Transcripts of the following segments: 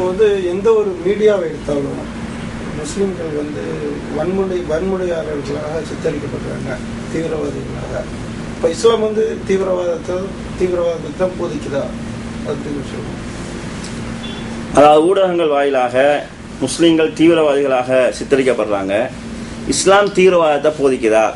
இப்போ வந்து எந்த ஒரு மீடியாவை எடுத்தாலும் முஸ்லீம்கள் வந்து வன்முறை வன்முறையாளர்களாக சித்தரிக்கப்படுறாங்க தீவிரவாதிகளாக. இப்போ இஸ்லாம் வந்து தீவிரவாதத்தை தீவிரவாதத்தை தான் போதிக்குதா அப்படின்னு சொல்லுவோம் அதாவது ஊடகங்கள் வாயிலாக முஸ்லீம்கள் தீவிரவாதிகளாக சித்தரிக்கப்படுறாங்க. இஸ்லாம் தீவிரவாதத்தை போதிக்குதா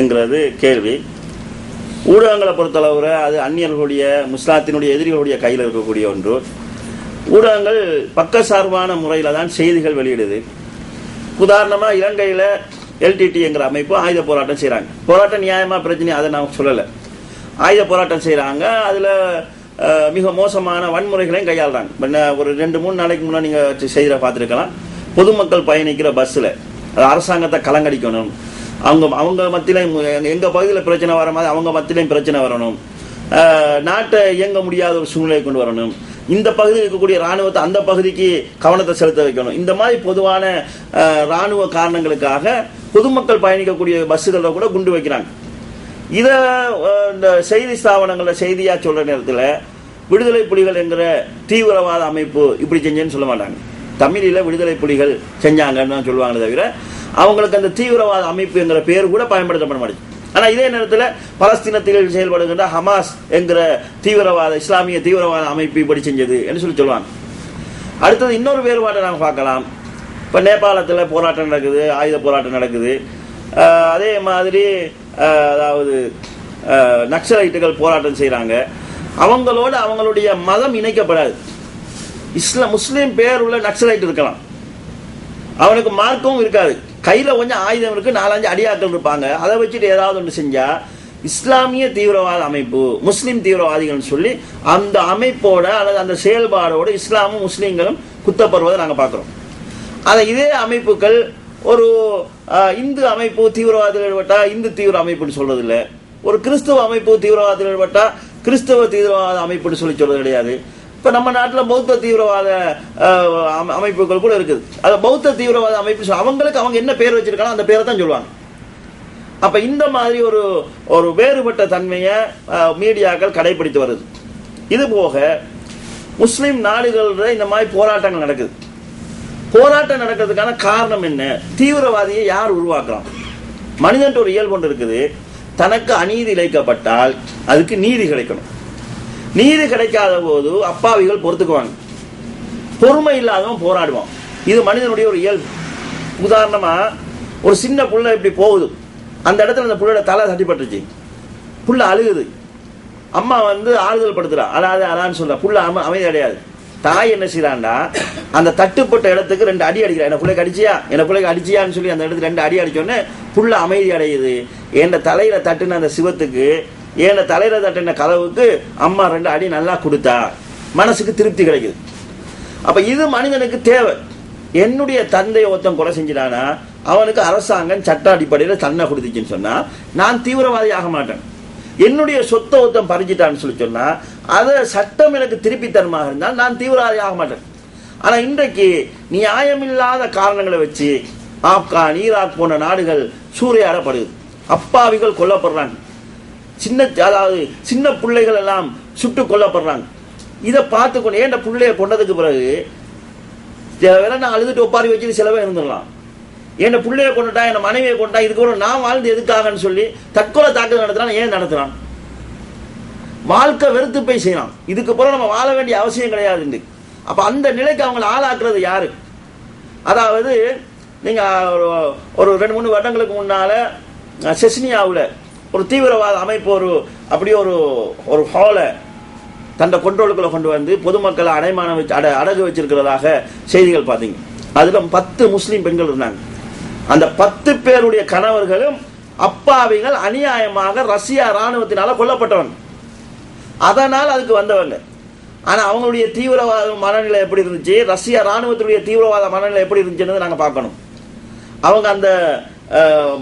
என்கிறது கேள்வி. ஊடகங்களை பொறுத்தளவுல அது அந்நியர்களுடைய முஸ்லாத்தினுடைய எதிரிகளுடைய கையில் இருக்கக்கூடிய ஒன்று. ஊடகங்கள் பக்கசார்பான முறையில் தான் செய்திகள் வெளியிடுது. உதாரணமாக இலங்கையில் எல்டிடிங்கிற அமைப்பு ஆயுத போராட்டம் செய்கிறாங்க போராட்டம் நியாயமாக பிரச்சனை அதை நான் சொல்லலை. ஆயுத போராட்டம் செய்கிறாங்க அதில் மிக மோசமான வன்முறைகளையும் கையாளுறாங்க. இப்ப ஒரு ரெண்டு மூணு நாளைக்கு முன்னாடி நீங்கள் செய்தியை பார்த்துருக்கலாம். பொதுமக்கள் பயணிக்கிற பஸ்ஸில் அது அரசாங்கத்தை கலங்கடிக்கணும். அவங்க அவங்க மத்தியிலையும் எங்கள் பகுதியில் பிரச்சனை வர மாதிரி அவங்க மத்தியிலையும் பிரச்சனை வரணும். நாட்டை இயங்க முடியாத ஒரு சூழ்நிலை கொண்டு வரணும். இந்த பகுதியில் இருக்கக்கூடிய ராணுவத்தை அந்த பகுதிக்கு கவனத்தை செலுத்த வைக்கணும். இந்த மாதிரி பொதுவான ராணுவ காரணங்களுக்காக பொதுமக்கள் பயணிக்கக்கூடிய பஸ்ஸுகளில் கூட குண்டு வைக்கிறாங்க. இதை இந்த செய்தி ஸ்தாபனங்களில் செய்தியாக சொல்கிற நேரத்தில் விடுதலை புலிகள் என்கிற தீவிரவாத அமைப்பு இப்படி செஞ்சேன்னு சொல்ல மாட்டாங்க. தமிழில் விடுதலை புலிகள் செஞ்சாங்கன்னு தான் சொல்லுவாங்களே தவிர அவங்களுக்கு அந்த தீவிரவாத அமைப்பு என்கிற பேர் கூட பயன்படுத்தப்பட மாட்டேங்குது. ஆனால் இதே நேரத்தில் பலஸ்தீனத்தில் செயல்படுகின்ற ஹமாஸ் என்கிற தீவிரவாத இஸ்லாமிய தீவிரவாத அமைப்பு இப்படி செஞ்சது என்று சொல்லி சொல்லுவாங்க. அடுத்தது இன்னொரு வேறுபாட்டை நாங்கள் பார்க்கலாம். இப்போ நேபாளத்தில் போராட்டம் நடக்குது ஆயுத போராட்டம் நடக்குது. அதே மாதிரி அதாவது நக்சலைட்டுகள் போராட்டம் செய்கிறாங்க அவங்களோட அவங்களுடைய மதம் இணைக்கப்படாது. இஸ்லாம் முஸ்லீம் பேர் உள்ள நக்சலைட் இருக்கலாம். அவனுக்கு மார்க்கவும் இருக்காது. கையில் கொஞ்சம் ஆயுதம் இருக்குது நாலஞ்சு அடியாக்கள் இருப்பாங்க. அதை வச்சுட்டு ஏதாவது ஒன்று செஞ்சால் இஸ்லாமிய தீவிரவாத அமைப்பு முஸ்லீம் தீவிரவாதிகள்னு சொல்லி அந்த அமைப்போட அல்லது அந்த செயல்பாடோட இஸ்லாமும் முஸ்லீம்களும் குத்தப்படுவதை நாங்கள் பார்க்குறோம். அதை இதே அமைப்புகள் ஒரு இந்து அமைப்பு தீவிரவாதத்தில் ஈடுபட்டா இந்து தீவிர அமைப்புன்னு சொல்றது இல்லை ஒரு கிறிஸ்துவ அமைப்பு தீவிரவாதத்தில் ஈடுபட்டா கிறிஸ்தவ தீவிரவாத அமைப்புன்னு சொல்லி சொல்றது கிடையாது. இப்ப நம்ம நாட்டில் பௌத்த தீவிரவாத அமைப்புகள் கூட இருக்குது. அது பௌத்த தீவிரவாத அமைப்பு அவங்களுக்கு அவங்க என்ன பேர் வச்சிருக்காங்களோ அந்த பேரை தான் சொல்லுவாங்க. அப்ப இந்த மாதிரி ஒரு ஒரு வேறுபட்ட தன்மையை மீடியாக்கள் கடைபிடித்து வருது. இது போக முஸ்லிம் நாடுகளில் இந்த மாதிரி போராட்டங்கள் நடக்குது. போராட்டம் நடக்கிறதுக்கான காரணம் என்ன? தீவிரவாதியை யார் உருவாக்குறான்? மனிதன் ஒரு இயல்பு ஒன்று இருக்குது. தனக்கு அநீதி இழைக்கப்பட்டால் அதுக்கு நீதி கிடைக்கணும். நீதி கிடைக்காத போது அப்பாவிகள் பொறுத்துக்குவாங்க. பொறுமை இல்லாதவன் போராடுவான். இது மனிதனுடைய ஒரு இயல்பு. உதாரணமா ஒரு சின்ன புள்ள இப்படி போகுது. அந்த இடத்துல அந்த புள்ளோட தலை தட்டிப்பட்டுச்சு. புள்ள அழுகுது. அம்மா வந்து ஆறுதல் படுத்துறா. அழாது அழான்னு சொல்ல புள்ள அம்மா அமைதி அடையாது தாய் என்ன செய்யறான்டா அந்த தட்டுப்பட்ட இடத்துக்கு ரெண்டு அடி அடிக்கிறா. என்ன பிள்ளைக்கு அடிச்சியா? என்ன பிள்ளைக்கு அடிச்சியான்னு சொல்லி அந்த இடத்துக்கு ரெண்டு அடி அடிச்சோடனே புள்ள அமைதி அடையுது. என் தலையில தட்டுன அந்த சிவத்துக்கு ஏழை தலையில தட்டின கதவுக்கு அம்மா ரெண்டு அடி நல்லா கொடுத்தா. மனசுக்கு திருப்தி கிடைக்குது. அப்போ இது மனிதனுக்கு தேவை. என்னுடைய தந்தை ஒருத்தன் கொலை செஞ்சிட்டானா? அவனுக்கு அரசாங்கம் சட்ட அடிப்படையில் தண்டனை கொடுத்துச்சுன்னு சொன்னால் நான் தீவிரவாதி ஆக மாட்டேன். என்னுடைய சொத்தை ஒருத்தன் பறிச்சிட்டான்னு சொல்லி சொன்னால் அதை சட்டம் எனக்கு திருப்பி இருந்தால் நான் தீவிரவாதி ஆக மாட்டேன். ஆனால் இன்றைக்கு நியாயமில்லாத காரணங்களை வச்சு ஆப்கான் ஈராக் போன்ற நாடுகள் சூறையாடப்படுது. அப்பாவிகள் கொல்லப்படுறாங்க. சின்ன அதாவது சின்ன பிள்ளைகள் எல்லாம் சுட்டு கொல்லப்படுறாங்க. இதை பார்த்து கொண்டு ஏன் இந்த பிள்ளைய கொண்டதுக்கு பிறகு வேற நான் அழுதுட்டு ஒப்பாரி வச்சுட்டு செலவே இருந்துடலாம். என் பிள்ளைய கொண்டுட்டா என் மனைவியை கொண்டா இதுக்கப்புறம் நான் வாழ்ந்து எதுக்காகன்னு சொல்லி தற்கொலை தாக்குதல் நடத்துறான் ஏன் நடத்துறான்? வாழ்க்கை வெறுத்து போய் செய்யலாம் இதுக்கு பிறகு நம்ம வாழ வேண்டிய அவசியம் கிடையாது அப்போ அந்த நிலைக்கு அவங்களை ஆளாக்குறது யாரு? அதாவது நீங்கள் ஒரு ஒரு ரெண்டு மூணு வருடங்களுக்கு முன்னால் செஸ்னியாவில் ஒரு தீவிரவாத அமைப்பு ஒரு அப்படியே ஒரு ஒரு ஹாலை தன்னை கொண்டோளுக்குள்ள கொண்டு வந்து பொதுமக்களை அடைமானம் வச்சு அட அடகு வச்சிருக்கிறதாக செய்திகள் பார்த்தீங்க. அதில் பத்து முஸ்லீம் பெண்கள் இருந்தாங்க. அந்த பத்து பேருடைய கணவர்களும் அப்பாவிகள் அநியாயமாக ரஷ்யா இராணுவத்தினால கொல்லப்பட்டவங்க. அதனால் அதுக்கு வந்தவங்க. ஆனால் அவங்களுடைய தீவிரவாத மனநிலை எப்படி இருந்துச்சு? ரஷ்யா ராணுவத்தினுடைய தீவிரவாத மனநிலை எப்படி இருந்துச்சுன்னு நாங்கள் பார்க்கணும். அவங்க அந்த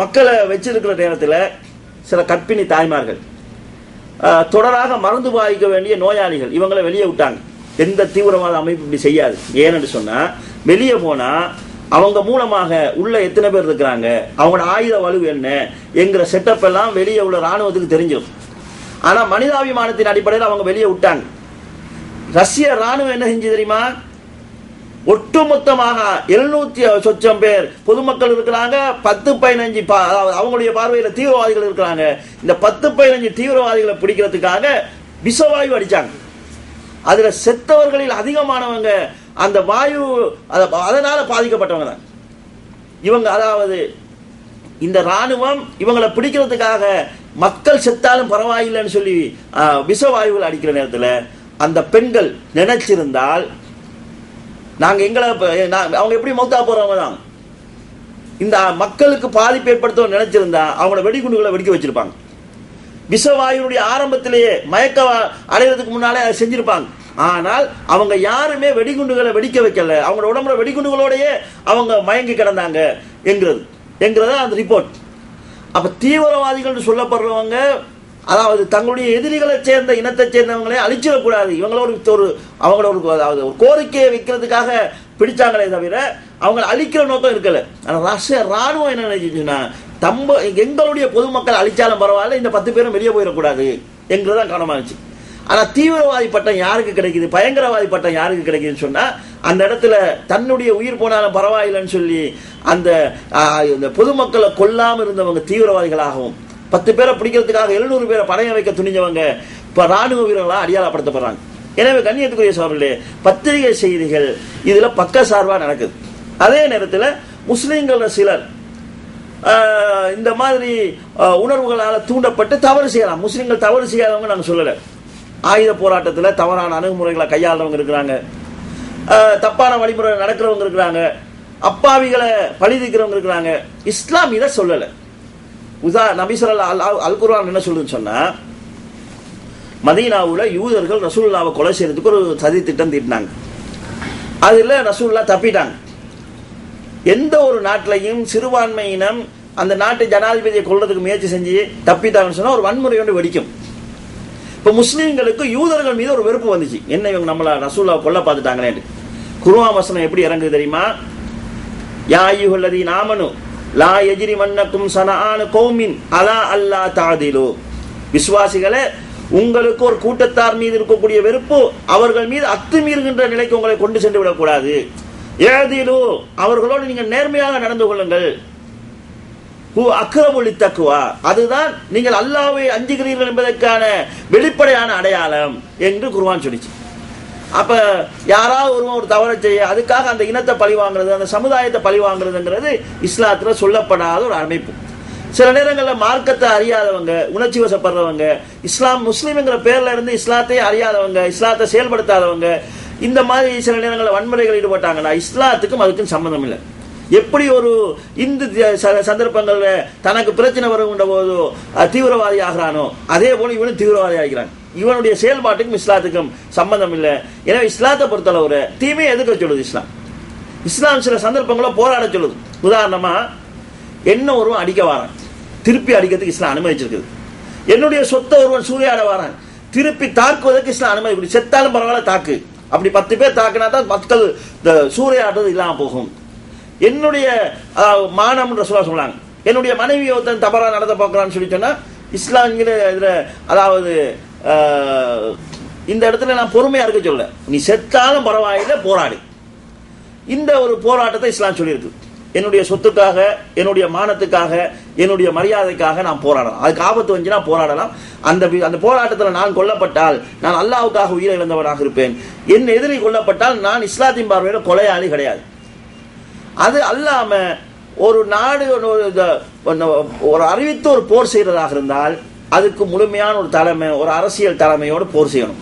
மக்களை வச்சிருக்கிற நேரத்தில் சில கற்பிணி தாய்மார்கள். தொடராக மருந்து பாதிக்க வேண்டிய நோயாளிகள் இவங்களை வெளியே விட்டாங்க. எந்த தீவிரவாத அமைப்பு இப்படி செய்யாது. ஏன்னு சொன்னால் வெளியே போனால் அவங்க மூலமாக உள்ள எத்தனை பேர் இருக்கிறாங்க? அவங்களோட ஆயுத வலு என்ன? என்கிற செட்டப் எல்லாம் வெளியே உள்ள ராணுவத்துக்கு தெரிஞ்சிடும் ஆனால் மனிதாபிமானத்தின் அடிப்படையில் அவங்க வெளியே விட்டாங்க. ரஷ்ய ராணுவம் என்ன செஞ்சு தெரியுமா? ஒட்டுமொத்தமாக எழுநூத்தி சொச்சம் பேர் பொதுமக்கள் இருக்கிறாங்க பத்து பதினஞ்சு பா- அதாவது அவங்களுடைய பார்வையில் தீவிரவாதிகள் இருக்கிறாங்க. இந்த பத்து பதினஞ்சு தீவிரவாதிகளை பிடிக்கிறதுக்காக விஷவாயு அடிச்சாங்க. அதுல செத்தவர்களில் அதிகமானவங்க அந்த வாயு அத- அதனால பாதிக்கப்பட்டவங்க தான். இவங்க அதாவது இந்த ராணுவம் இவங்களை பிடிக்கிறதுக்காக மக்கள் செத்தாலும் பரவாயில்லைன்னு சொல்லி ஆ, விஷவாயுவில் அடிக்கிற நேரத்தில் அந்த பெண்கள் நினைச்சிருந்தால் நாங்க எங்களை அவங்க எப்படி மௌத்தா போறவங்க தான் இந்த மக்களுக்கு பாதிப்பு ஏற்படுத்த நினைச்சிருந்தா அவங்களோட வெடிகுண்டுகளை வெடிக்க வச்சிருப்பாங்க. விஷவாயுனுடைய ஆரம்பத்திலேயே மயக்க அடைகிறதுக்கு முன்னாலே அதை செஞ்சிருப்பாங்க. ஆனால் அவங்க யாருமே வெடிகுண்டுகளை வெடிக்க வைக்கல. அவங்களோட உடம்புல வெடிகுண்டுகளோடையே அவங்க மயங்கி கிடந்தாங்க என்கிறது. என்கிறதா அந்த ரிப்போர்ட் அப்ப தீவிரவாதிகள் சொல்லப்படுறவங்க அதாவது தங்களுடைய எதிரிகளை சேர்ந்த இனத்தை சேர்ந்தவங்களே அழிச்சிடக்கூடாது. இவங்களோட ஒரு ஒரு அவங்கள ஒரு அதாவது ஒரு கோரிக்கையை வைக்கிறதுக்காக பிடிச்சாங்களே தவிர அவங்களை அழிக்கிற நோக்கம் இருக்கல. ஆனால் ரஷ்ய ராணுவம் என்ன நினைச்சுச்சுன்னா தம்ப எங்களுடைய பொதுமக்கள் அழிச்சாலும் பரவாயில்ல இந்த பத்து பேரும் வெளியே போயிடக்கூடாது என்கிறதான் கவனமாக இருந்துச்சு ஆனால் தீவிரவாதி பட்டம் யாருக்கு கிடைக்குது? பயங்கரவாதி பட்டம் யாருக்கு கிடைக்குதுன்னு சொன்னால் அந்த இடத்துல தன்னுடைய உயிர் போனாலும் பரவாயில்லைன்னு சொல்லி அந்த இந்த பொதுமக்களை கொல்லாமல் இருந்தவங்க தீவிரவாதிகளாகவும் பத்து பேரை பிடிக்கிறதுக்காக எழுநூறு பேரை பணைய வைக்க துணிஞ்சவங்க இப்போ ராணுவ வீரர்களாக அடியாளப்படுத்தப்படுறாங்க. எனவே கண்ணியத்துக்குரிய சோழர்களே பத்திரிகை செய்திகள் இதில் பக்க சார்பாக நடக்குது. அதே நேரத்தில் முஸ்லீம்களில் சிலர் இந்த மாதிரி உணர்வுகளால் தூண்டப்பட்டு தவறு செய்யலாம். முஸ்லீம்கள் தவறு செய்யாதவங்க நாங்கள் சொல்லலை. ஆயுத போராட்டத்தில் தவறான அணுகுமுறைகளை கையாளுறவங்க இருக்கிறாங்க. தப்பான வழிமுறை நடக்கிறவங்க இருக்கிறாங்க. அப்பாவிகளை பழிதிக்கிறவங்க இருக்கிறாங்க. இஸ்லாம் இதை சொல்லலை. உதா நபிசரல் அல் அல் குர்ஆன் என்ன சொல்லுதுன்னு சொன்னால் மதீனாவில் யூதர்கள் ரசூல்லாவை கொலை செய்யறதுக்கு ஒரு சதி திட்டம் தீட்டினாங்க. அதில் ரசூல்லா தப்பிட்டாங்க. எந்த ஒரு நாட்டிலையும் சிறுபான்மையினம் அந்த நாட்டு ஜனாதிபதியை கொள்றதுக்கு முயற்சி செஞ்சு தப்பித்தாங்கன்னு சொன்னால் ஒரு வன்முறை ஒன்று வெடிக்கும். இப்போ முஸ்லீம்களுக்கு யூதர்கள் மீது ஒரு வெறுப்பு வந்துச்சு. என்ன இவங்க நம்மளை ரசூல்லா கொல்ல பார்த்துட்டாங்களேன்ட்டு. குருவா வசனம் எப்படி இறங்குது தெரியுமா? யா ஐயுஹல்லதி நாமனு லா எஜிரி மன்னக்கும் சனஆனு கௌமின் அலா அல்லா தாதிலு விசுவாசிகளே உங்களுக்கு ஒரு கூட்டத்தார் மீது இருக்கக்கூடிய வெறுப்பு அவர்கள் மீது அத்துமீறுகின்ற நிலைக்கு உங்களை கொண்டு சென்று விடக்கூடாது. ஏதிலு அவர்களோடு நீங்கள் நேர்மையாக நடந்து கொள்ளுங்கள். ஹூ அக்ரபுலி தக்குவா அதுதான் நீங்கள் அல்லாவை அஞ்சுகிறீர்கள் என்பதற்கான வெளிப்படையான அடையாளம் என்று குருவான் சொல்லிச்சு. அப்போ யாராவது ஒருவன் ஒரு தவறை செய்ய அதுக்காக அந்த இனத்தை பழி வாங்குறது அந்த சமுதாயத்தை பழி வாங்குறதுங்கிறது இஸ்லாத்தில் சொல்லப்படாத ஒரு அமைப்பு. சில நேரங்களில் மார்க்கத்தை அறியாதவங்க உணர்ச்சி வசப்படுறவங்க இஸ்லாம் முஸ்லீம்ங்கிற பேரில் இருந்து இஸ்லாத்தையே அறியாதவங்க இஸ்லாத்தை செயல்படுத்தாதவங்க இந்த மாதிரி சில நேரங்களில் வன்முறைகள் ஈடுபட்டாங்கன்னா இஸ்லாத்துக்கும் அதுக்கும் சம்மந்தம் இல்லை. எப்படி ஒரு இந்து சந்தர்ப்பங்களில் ச- தனக்கு பிரச்சனை வருகின்ற போதோ தீவிரவாதி ஆகிறானோ அதே போல இவனும் தீவிரவாதி ஆகிறான். இவனுடைய செயல்பாட்டுக்கும் இஸ்லாத்துக்கும் சம்பந்தம் இல்லை. எனவே இஸ்லாத்தை பொறுத்தளவுல தீமையை எதுக்க சொல்லுது இஸ்லாம். இஸ்லாம் சில சந்தர்ப்பங்கள போராட சொல்லுது. உதாரணமாக என்ன ஒருவன் அடிக்க வாரான்? திருப்பி அடிக்கிறதுக்கு இஸ்லாம் அனுமதிச்சிருக்குது. என்னுடைய சொத்தை ஒருவன் சூறையாட வாரான். திருப்பி தாக்குவதற்கு இஸ்லாம் அனுமதி கொடுக்குது. செத்தாலும் பரவாயில்ல தாக்கு. அப்படி பத்து பேர் தாக்குனா தான் மக்கள் இந்த சூறையாடுறது இல்லாமல் போகும். என்னுடைய மானம்ன்ற சொல்ல சொன்னாங்க என்னுடைய மனைவி ஒருத்தன் தவறாக நடத்த பார்க்கறான்னு சொல்லி சொன்னால் இஸ்லாம்ங்கிற இதில் அதாவது இந்த இடத்துல நான் பொறுமையாக இருக்க சொல்ல நீ செத்தாலும் பரவாயில்லை போராடு. இந்த ஒரு போராட்டத்தை இஸ்லாம் சொல்லியிருக்கு. என்னுடைய சொத்துக்காக என்னுடைய மானத்துக்காக என்னுடைய மரியாதைக்காக நான் போராடலாம். அதுக்கு ஆபத்து வந்துச்சுன்னா போராடலாம். அந்த வி- அந்த போராட்டத்தில் நான் கொல்லப்பட்டால் நான் அல்லாவுக்காக உயிரை இழந்தவனாக இருப்பேன். என் எதிரி கொல்லப்பட்டால் நான் இஸ்லாத்தின் பார்வையில் கொலையாளி கிடையாது. அது அல்லாமல் ஒரு நாடு ஒரு ஒரு அறிவித்து ஒரு போர் செய்கிறதாக இருந்தால் அதுக்கு முழுமையான ஒரு தலைமை ஒரு அரசியல் தலைமையோடு போர் செய்யணும்.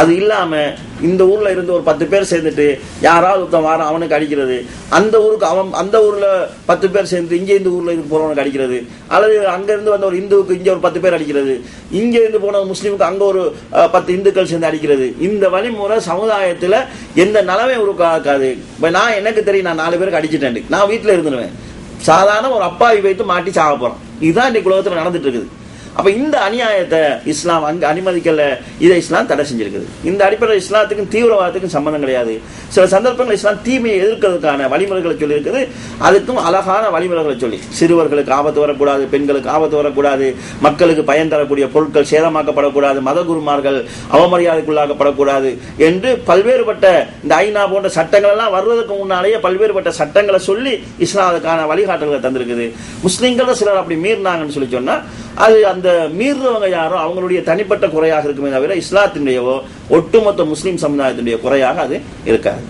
அது இல்லாமல் இந்த ஊரில் இருந்து ஒரு பத்து பேர் சேர்ந்துட்டு யாராவது ஒருத்தன் வாரம் அவனுக்கு அடிக்கிறது அந்த ஊருக்கு அவன் அந்த ஊரில் பத்து பேர் சேர்ந்து இங்கே இந்த ஊரில் இருந்து போகிறவனுக்கு அடிக்கிறது அல்லது அங்கேருந்து வந்த ஒரு இந்துவுக்கு இங்கே ஒரு பத்து பேர் அடிக்கிறது இங்கேருந்து போன முஸ்லீமுக்கு அங்கே ஒரு பத்து இந்துக்கள் சேர்ந்து அடிக்கிறது. இந்த வழிமுறை சமுதாயத்தில் எந்த நிலைமை உருவாக்காது இப்போ நான் எனக்கு தெரியும் நான் நாலு பேருக்கு அடிச்சிட்டேன் நான் வீட்டில் இருந்துருவேன். சாதாரண ஒரு அப்பாவி வைத்து மாட்டி சாக போகிறோம் இதுதான் இன்னைக்கு உலகத்தில் நடந்துட்டு இருக்குது. அப்போ இந்த அநியாயத்தை இஸ்லாம் அங்கே அனுமதிக்கல. இதை இஸ்லாம் தடை செஞ்சிருக்குது. இந்த அடிப்படையில் இஸ்லாத்துக்கும் தீவிரவாதத்துக்கும் சம்மந்தம் கிடையாது. சில சந்தர்ப்பங்கள் இஸ்லாம் தீமையை எதிர்க்கிறதுக்கான வழிமுறைகளை சொல்லியிருக்குது. அதுக்கும் அழகான வழிமுறைகளை சொல்லி. சிறுவர்களுக்கு ஆபத்து வரக்கூடாது பெண்களுக்கு ஆபத்து வரக்கூடாது மக்களுக்கு பயன் தரக்கூடிய பொருட்கள் சேதமாக்கப்படக்கூடாது மத குருமார்கள் அவமரியாதைக்குள்ளாக்கப்படக்கூடாது என்று பல்வேறுபட்ட இந்த ஐநா போன்ற சட்டங்கள் எல்லாம் வர்றதுக்கு முன்னாலேயே பல்வேறுபட்ட சட்டங்களை சொல்லி இஸ்லாம் அதுக்கான வழிகாட்டல்களை தந்திருக்குது. முஸ்லீம்கள் சிலர் அப்படி மீறினாங்கன்னு சொல்லி சொன்னால் அது அந்த அந்த மீறுறவங்க யாரோ அவங்களுடைய தனிப்பட்ட குறையாக இருக்குமே தவிர இஸ்லாத்தினுடையவோ ஒட்டுமொத்த முஸ்லீம் சமுதாயத்தினுடைய குறையாக அது இருக்காது.